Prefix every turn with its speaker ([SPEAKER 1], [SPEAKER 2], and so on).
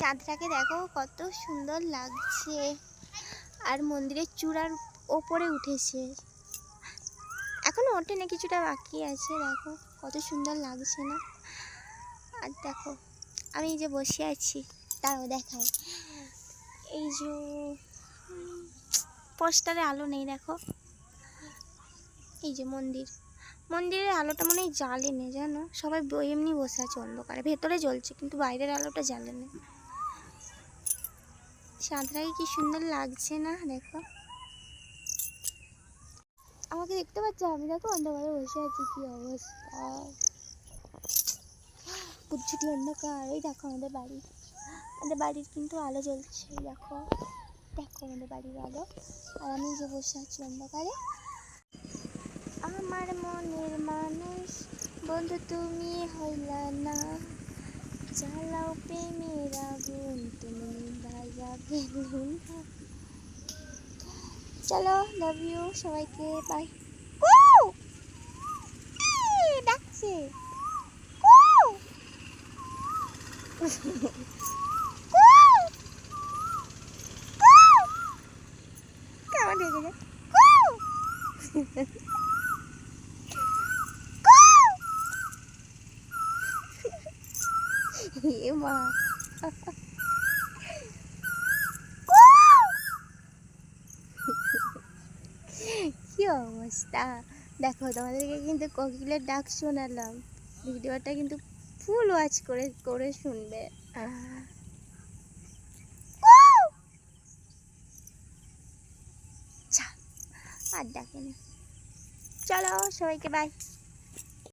[SPEAKER 1] চাঁদটাকে দেখো, কত সুন্দর লাগছে। আর মন্দিরের চূড়ার ওপরে উঠেছে। এখনও ওঠে না কিছুটা বাকি আছে, দেখো। কত সুন্দর লাগছে না? আর দেখো, আমি এই যে বসে আছি তাও দেখায় এই যে পোস্টারে আলো নেই, দেখো। এই যে মন্দির। মন্দিরের আলোটা মনে হয় জ্বালে নেই, জানো? সবাই এমনি বসে আছে অন্ধকারে। ভেতরে জ্বলছে, কিন্তু বাইরের আলোটা জ্বালেনি চাঁদটাকে কি সুন্দর লাগছে না? দেখো। আমাকে দেখতে পাচ্ছ? আমি দেখো অন্ধকারে বসে আছি, কি অবস্থা? বুদ্ধুটি অন্ধকার। ওই দেখো আমাদের বাড়ি। আমাদের বাড়ির কিন্তু আলো জ্বলছে দেখো। দেখো আমাদের বাড়ির আলো। আর আমি যে বসে আছি অন্ধকারে। আমার মনের মানুষ, বন্ধু তুমি হইলা না। বাজাবে না চলো লাভ ইউ সবাইকে বাই ডাকছে কু! কু! কু! কেমন দেখে যায় এ মা কি অবস্থা। দেখো, তোমাদেরকে কিন্তু কোকিলের ডাক শোনালাম। ভিডিওটা কিন্তু ফুল ওয়াচ করে করে শুনবে। আর ডাকে না। চলো, সবাইকে বাই